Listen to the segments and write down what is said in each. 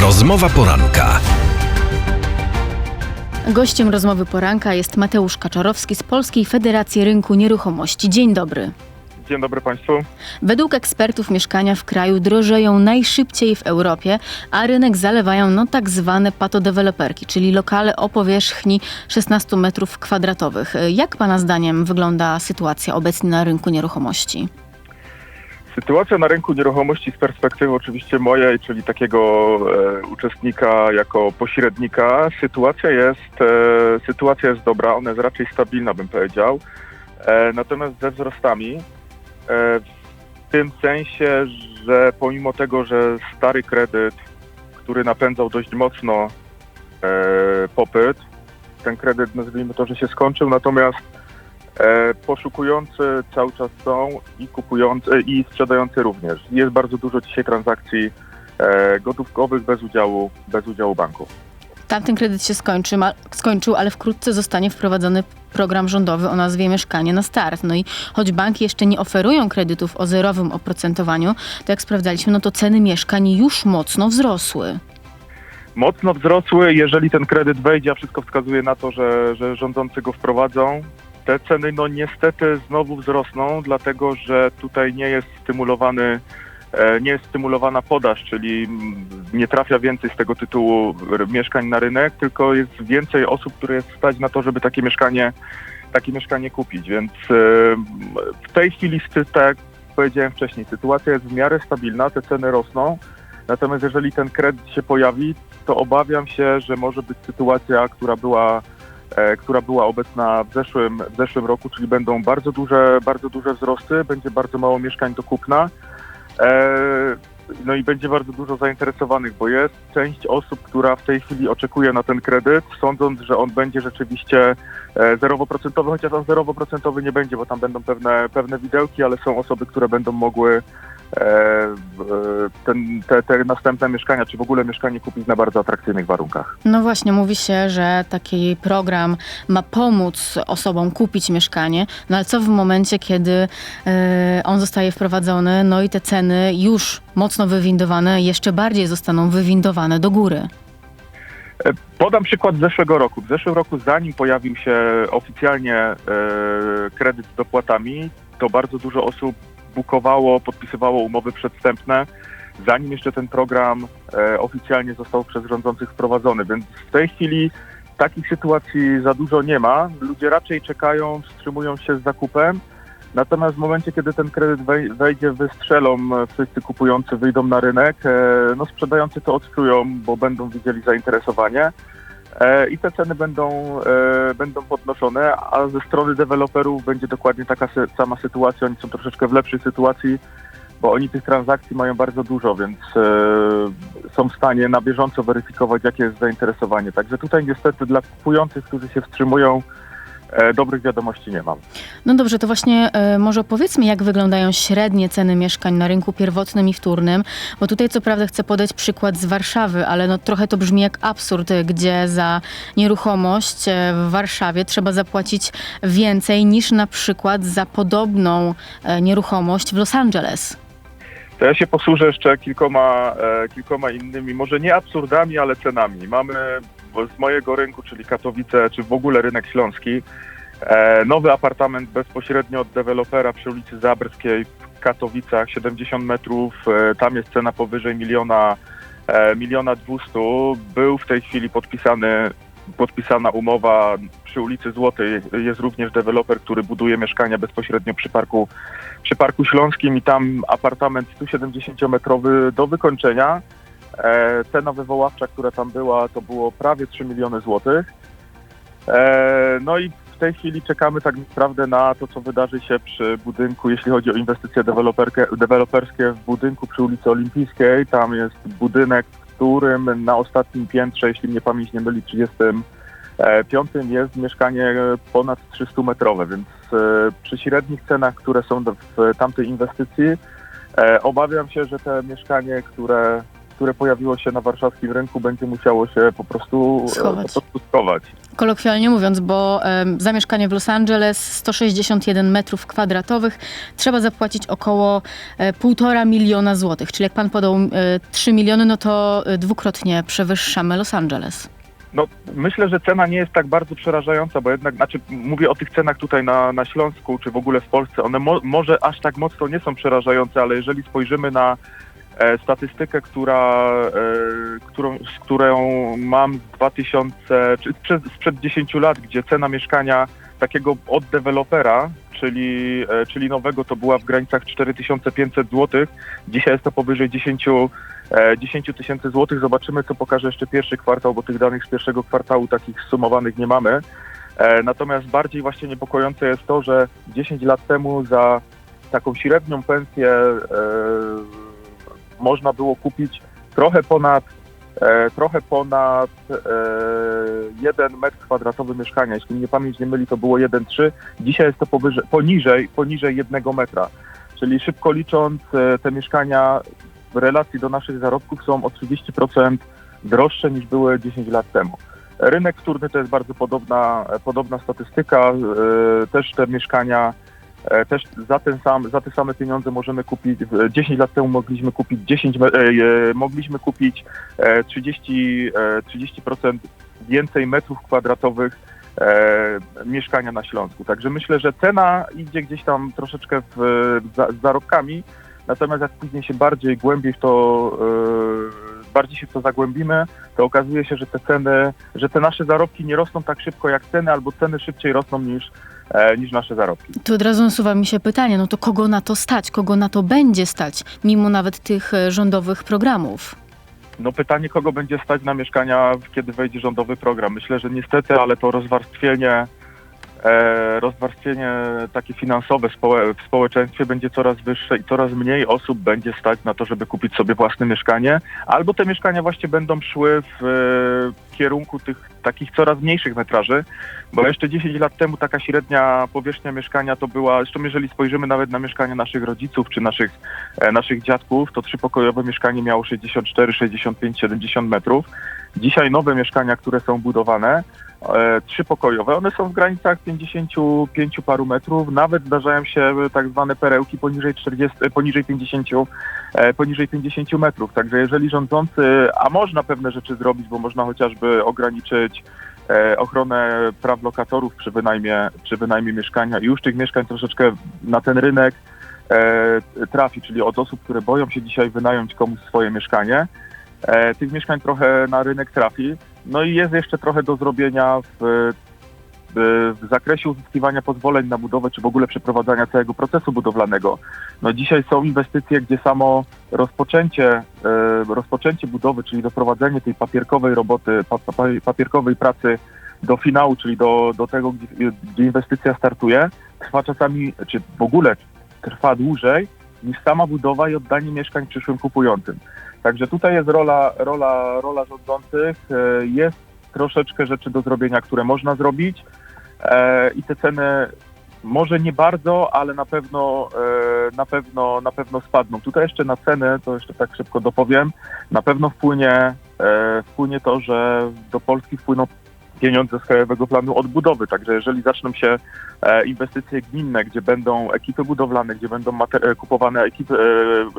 Rozmowa poranka. Gościem rozmowy poranka jest Mateusz Kaczorowski z Polskiej Federacji Rynku Nieruchomości. Dzień dobry. Dzień dobry Państwu. Według ekspertów mieszkania w kraju drożeją najszybciej w Europie, a rynek zalewają no tak zwane patodeweloperki, czyli lokale o powierzchni 16 metrów kwadratowych. Jak Pana zdaniem wygląda sytuacja obecnie na rynku nieruchomości? Sytuacja na rynku nieruchomości z perspektywy oczywiście mojej, czyli takiego e, uczestnika jako pośrednika, sytuacja jest, e, sytuacja jest dobra, ona jest raczej stabilna bym powiedział. E, natomiast ze wzrostami e, w tym sensie, że pomimo tego, że stary kredyt, który napędzał dość mocno e, popyt, ten kredyt nazwijmy to, że się skończył, natomiast poszukujący cały czas są i kupujący i sprzedający również. Jest bardzo dużo dzisiaj transakcji e, gotówkowych bez udziału, bez udziału banku. Tamten kredyt się skończy, ma, skończył, ale wkrótce zostanie wprowadzony program rządowy o nazwie Mieszkanie na start. No i choć banki jeszcze nie oferują kredytów o zerowym oprocentowaniu, to jak sprawdzaliśmy, no to ceny mieszkań już mocno wzrosły. Mocno wzrosły, jeżeli ten kredyt wejdzie, a wszystko wskazuje na to, że, że rządzący go wprowadzą. Te ceny no niestety znowu wzrosną, dlatego że tutaj nie jest stymulowany e, nie jest stymulowana podaż, czyli nie trafia więcej z tego tytułu mieszkań na rynek, tylko jest więcej osób, które jest stać na to, żeby takie mieszkanie, takie mieszkanie kupić. Więc e, w tej chwili, tak jak powiedziałem wcześniej, sytuacja jest w miarę stabilna, te ceny rosną. Natomiast jeżeli ten kredyt się pojawi, to obawiam się, że może być sytuacja, która była która była obecna w zeszłym, w zeszłym roku, czyli będą bardzo duże, bardzo duże wzrosty, będzie bardzo mało mieszkań do kupna. E, no i będzie bardzo dużo zainteresowanych, bo jest część osób, która w tej chwili oczekuje na ten kredyt, sądząc, że on będzie rzeczywiście e, zerowo-procentowy, chociaż on zerowo-procentowy nie będzie, bo tam będą pewne, pewne widełki, ale są osoby, które będą mogły e, ten, te, te następne mieszkania, czy w ogóle mieszkanie kupić na bardzo atrakcyjnych warunkach. No właśnie, mówi się, że taki program ma pomóc osobom kupić mieszkanie, no ale co w momencie, kiedy e, on zostaje wprowadzony, no i te ceny już mocno wywindowane, jeszcze bardziej zostaną wywindowane do góry. E, Podam przykład z zeszłego roku. W zeszłym roku, zanim pojawił się oficjalnie e, kredyt z dopłatami, to bardzo dużo osób bukowało, podpisywało umowy przedwstępne, zanim jeszcze ten program e, oficjalnie został przez rządzących wprowadzony. Więc w tej chwili takich sytuacji za dużo nie ma. Ludzie raczej czekają, wstrzymują się z zakupem. Natomiast w momencie, kiedy ten kredyt wej- wejdzie, wystrzelą, e, wszyscy kupujący wyjdą na rynek, e, no sprzedający to odczują, bo będą widzieli zainteresowanie i te ceny będą, e, będą podnoszone, a ze strony deweloperów będzie dokładnie taka sama sytuacja. Oni są troszeczkę w lepszej sytuacji, bo oni tych transakcji mają bardzo dużo, więc e, są w stanie na bieżąco weryfikować, jakie jest zainteresowanie. Także tutaj niestety dla kupujących, którzy się wstrzymują, e, dobrych wiadomości nie mam. No dobrze, to właśnie e, może opowiedzmy, jak wyglądają średnie ceny mieszkań na rynku pierwotnym i wtórnym, bo tutaj co prawda chcę podać przykład z Warszawy, ale no trochę to brzmi jak absurd, e, gdzie za nieruchomość e, w Warszawie trzeba zapłacić więcej niż na przykład za podobną e, nieruchomość w Los Angeles. To ja się posłużę jeszcze kilkoma, e, kilkoma innymi, może nie absurdami, ale cenami. Mamy z mojego rynku, czyli Katowice, czy w ogóle rynek śląski, e, nowy apartament bezpośrednio od dewelopera przy ulicy Zabrskiej w Katowicach, 70 metrów, e, tam jest cena powyżej miliona, e, miliona dwustu. Był w tej chwili podpisany, podpisana umowa przy ulicy Złotej. Jest również deweloper, który buduje mieszkania bezpośrednio przy parku przy Parku Śląskim i tam apartament 170-metrowy do wykończenia. E, cena wywoławcza, która tam była, to było prawie 3 miliony złotych. E, no i w tej chwili czekamy tak naprawdę na to, co wydarzy się przy budynku, jeśli chodzi o inwestycje deweloperskie w budynku przy ulicy Olimpijskiej. Tam jest budynek, w którym na ostatnim piętrze, jeśli mnie pamięć nie myli, 35 jest mieszkanie ponad 300-metrowe, więc e, przy średnich cenach, które są w tamtej inwestycji, e, obawiam się, że te mieszkanie, które które pojawiło się na warszawskim rynku, będzie musiało się po prostu e, Schować. Po prostu schować. Kolokwialnie mówiąc, bo em, za mieszkanie w Los Angeles 161 metrów kwadratowych trzeba zapłacić około e, 1,5 miliona złotych. Czyli jak pan podał e, 3 miliony, no to e, dwukrotnie przewyższamy Los Angeles. No, myślę, że cena nie jest tak bardzo przerażająca, bo jednak, znaczy mówię o tych cenach tutaj na, na Śląsku, czy w ogóle w Polsce, one mo, może aż tak mocno nie są przerażające, ale jeżeli spojrzymy na e, statystykę, która, e, którą, z którą mam z 2000, czy sprzed, sprzed 10 lat, gdzie cena mieszkania takiego od dewelopera, czyli, e, czyli nowego, to była w granicach 4500 zł, dzisiaj jest to powyżej 10 e, 10 tysięcy złotych. Zobaczymy, co pokaże jeszcze pierwszy kwartał, bo tych danych z pierwszego kwartału takich sumowanych nie mamy. E, Natomiast bardziej właśnie niepokojące jest to, że 10 lat temu za taką średnią pensję e, można było kupić trochę ponad e, trochę ponad e, 1 metr kwadratowy mieszkania. Jeśli mnie pamięć nie myli, to było 1,3. Dzisiaj jest to powyżej, poniżej, poniżej 1 metra. Czyli szybko licząc, e, te mieszkania w relacji do naszych zarobków są o 30% droższe niż były 10 lat temu. Rynek wtórny to jest bardzo podobna, podobna statystyka. E, Też te mieszkania, e, też za, ten sam, za te same pieniądze możemy kupić, w- 10 lat temu mogliśmy kupić 10, me- e, e, mogliśmy kupić e, 30, e, 30% więcej metrów kwadratowych e, mieszkania na Śląsku. Także myślę, że cena idzie gdzieś tam troszeczkę w, za, z zarobkami, natomiast jak później się bardziej głębiej w to, e, bardziej się w to zagłębimy, to okazuje się, że te ceny, że te nasze zarobki nie rosną tak szybko jak ceny, albo ceny szybciej rosną niż, e, niż nasze zarobki. Tu od razu nasuwa mi się pytanie, no to kogo na to stać? Kogo na to będzie stać, mimo nawet tych e, rządowych programów? No pytanie, kogo będzie stać na mieszkania, kiedy wejdzie rządowy program. Myślę, że niestety, ale to rozwarstwienie, e, rozwarstwienie takie finansowe w społeczeństwie będzie coraz wyższe i coraz mniej osób będzie stać na to, żeby kupić sobie własne mieszkanie, albo te mieszkania właśnie będą szły w e, kierunku tych takich coraz mniejszych metraży, bo jeszcze 10 lat temu taka średnia powierzchnia mieszkania to była, zresztą jeżeli spojrzymy nawet na mieszkania naszych rodziców czy naszych e, naszych dziadków, to trzypokojowe mieszkanie miało 64, 65, 70 metrów. Dzisiaj nowe mieszkania, które są budowane, e, trzypokojowe, one są w granicach 55 paru metrów. Nawet zdarzają się tak zwane perełki poniżej 40, e, poniżej 50, e, poniżej 50 metrów. Także jeżeli rządzący, a można pewne rzeczy zrobić, bo można chociażby ograniczyć e, ochronę praw lokatorów przy wynajmie, przy wynajmie mieszkania i już tych mieszkań troszeczkę na ten rynek e, trafi, czyli od osób, które boją się dzisiaj wynająć komuś swoje mieszkanie. E, tych mieszkań trochę na rynek trafi. No i jest jeszcze trochę do zrobienia w, w, w zakresie uzyskiwania pozwoleń na budowę, czy w ogóle przeprowadzania całego procesu budowlanego. No dzisiaj są inwestycje, gdzie samo rozpoczęcie, e, rozpoczęcie budowy, czyli doprowadzenie tej papierkowej roboty, pa, pa, papierkowej pracy do finału, czyli do, do tego, gdzie, gdzie inwestycja startuje, trwa czasami, czy w ogóle trwa dłużej niż sama budowa i oddanie mieszkań przyszłym kupującym. Także tutaj jest rola, rola, rola rządzących, e, jest troszeczkę rzeczy do zrobienia, które można zrobić e, i te ceny może nie bardzo, ale na pewno, e, na pewno, na pewno spadną. Tutaj jeszcze na ceny, to jeszcze tak szybko dopowiem, na pewno wpłynie, wpłynie to, że do Polski wpłyną pieniądze z Krajowego Planu Odbudowy. Także jeżeli zaczną się e, inwestycje gminne, gdzie będą ekipy budowlane, gdzie będą e, kupowane ekipy,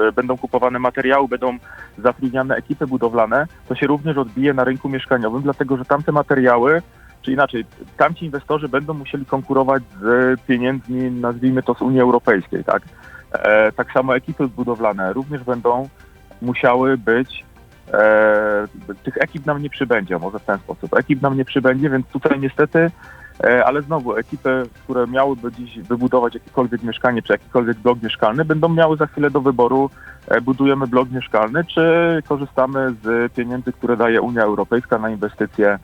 e, będą kupowane materiały, będą zatrudniane ekipy budowlane, to się również odbije na rynku mieszkaniowym, dlatego że tamte materiały, czy inaczej, tamci inwestorzy będą musieli konkurować z pieniędzmi, nazwijmy to z Unii Europejskiej, tak? Tak samo ekipy budowlane również będą musiały być tych ekip nam nie przybędzie, może w ten sposób. Ekip nam nie przybędzie, więc tutaj niestety, e, ale znowu ekipy, które miałyby dziś wybudować jakiekolwiek mieszkanie, czy jakikolwiek blok mieszkalny, będą miały za chwilę do wyboru, e, budujemy blok mieszkalny, czy korzystamy z pieniędzy, które daje Unia Europejska na inwestycje, e,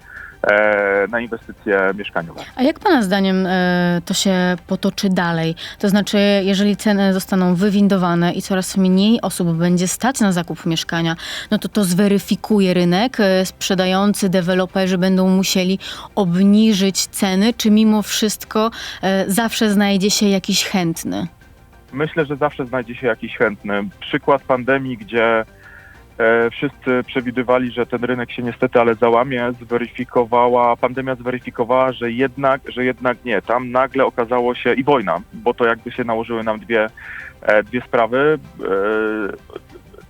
na inwestycje mieszkaniowe. A jak Pana zdaniem e, to się potoczy dalej? To znaczy, jeżeli ceny zostaną wywindowane i coraz mniej osób będzie stać na zakup mieszkania, no to to zweryfikuje rynek. E, Sprzedający, deweloperzy będą musieli obniżyć ceny, czy mimo wszystko e, zawsze znajdzie się jakiś chętny? Myślę, że zawsze znajdzie się jakiś chętny. Przykład pandemii, gdzie e, e, wszyscy przewidywali, że ten rynek się niestety ale załamie, zweryfikowała, pandemia zweryfikowała, że jednak, że jednak nie. Tam nagle okazało się i wojna, bo to jakby się nałożyły nam dwie, e, dwie sprawy. E,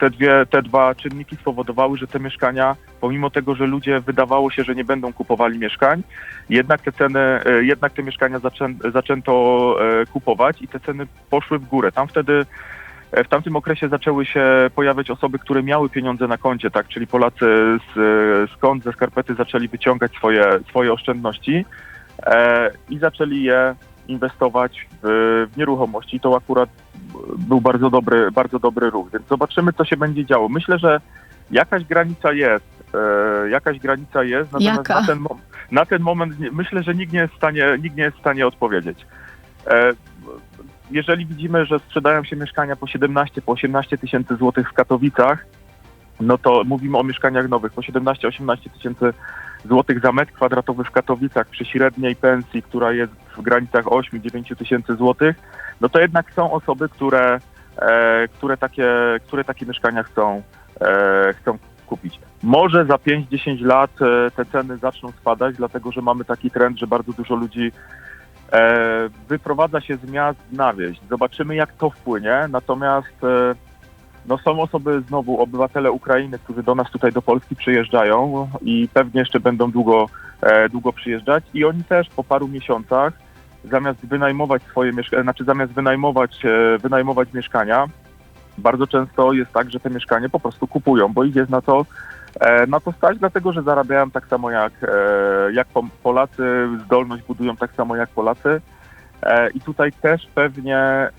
te, dwie, te dwa czynniki spowodowały, że te mieszkania, pomimo tego, że ludzie wydawało się, że nie będą kupowali mieszkań, jednak te ceny, e, jednak te mieszkania zaczę, zaczęto e, kupować i te ceny poszły w górę. Tam wtedy e, w tamtym okresie zaczęły się pojawiać osoby, które miały pieniądze na koncie, tak, czyli Polacy z, kont, ze skarpety zaczęli wyciągać swoje, swoje oszczędności e, i zaczęli je inwestować w, w nieruchomości. I to akurat był bardzo dobry, bardzo dobry ruch, więc zobaczymy, co się będzie działo. Myślę, że jakaś granica jest, e, jakaś granica jest, natomiast Jaka? na ten, na ten moment myślę, że nikt nie jest w stanie, nikt nie jest w stanie odpowiedzieć. E, jeżeli widzimy, że sprzedają się mieszkania po 17, po 18 tysięcy złotych w Katowicach, no to mówimy o mieszkaniach nowych, po 17-18 tysięcy złotych za metr kwadratowy w Katowicach przy średniej pensji, która jest w granicach 8-9 tysięcy złotych, no to jednak są osoby, które, e, które, takie, które takie mieszkania chcą, e, chcą kupić. Może za 5-10 lat e, te ceny zaczną spadać, dlatego że mamy taki trend, że bardzo dużo ludzi wyprowadza się z miast na wieś. Zobaczymy, jak to wpłynie. Natomiast e, no są osoby znowu, obywatele Ukrainy, którzy do nas tutaj do Polski przyjeżdżają i pewnie jeszcze będą długo, e, długo przyjeżdżać i oni też po paru miesiącach zamiast wynajmować swoje mieszkania, znaczy zamiast wynajmować, e, wynajmować mieszkania, bardzo często jest tak, że te mieszkanie po prostu kupują, bo ich jest na to, e, na to stać, dlatego że zarabiają tak samo jak, e, jak Polacy, zdolność budują tak samo jak Polacy. E, I tutaj też pewnie e,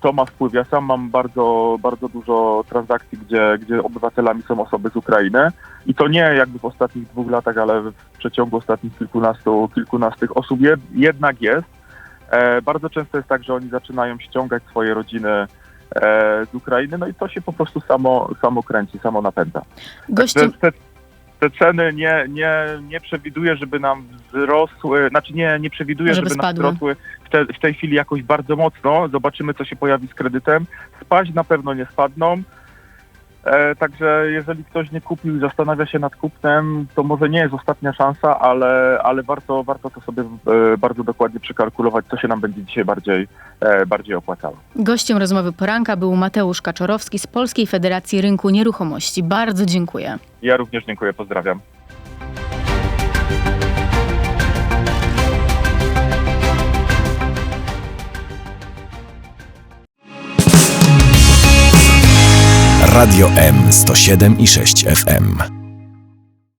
to ma wpływ. Ja sam mam bardzo, bardzo dużo transakcji, gdzie, gdzie obywatelami są osoby z Ukrainy i to nie jakby w ostatnich dwóch latach, ale w przeciągu ostatnich kilkunastu, kilkunastych osób jed, jednak jest. E, bardzo często jest tak, że oni zaczynają ściągać swoje rodziny e, z Ukrainy, no i to się po prostu samo, samo kręci, samo napędza. Gościem, Te, te, te ceny nie, nie, nie przewiduję, żeby nam wzrosły, znaczy nie, nie przewiduję, Żeby żeby, nam wzrosły w, te, w tej chwili jakoś bardzo mocno. Zobaczymy, co się pojawi z kredytem. Spaść na pewno nie spadną. E, także jeżeli ktoś nie kupił i zastanawia się nad kupnem, to może nie jest ostatnia szansa, ale, ale warto, warto to sobie e, bardzo dokładnie przekalkulować, co się nam będzie dzisiaj bardziej, e, bardziej opłacało. gościem rozmowy poranka był Mateusz Kaczorowski z Polskiej Federacji Rynku Nieruchomości. Bardzo dziękuję. Ja również dziękuję, pozdrawiam. Radio M 107 i 6 FM.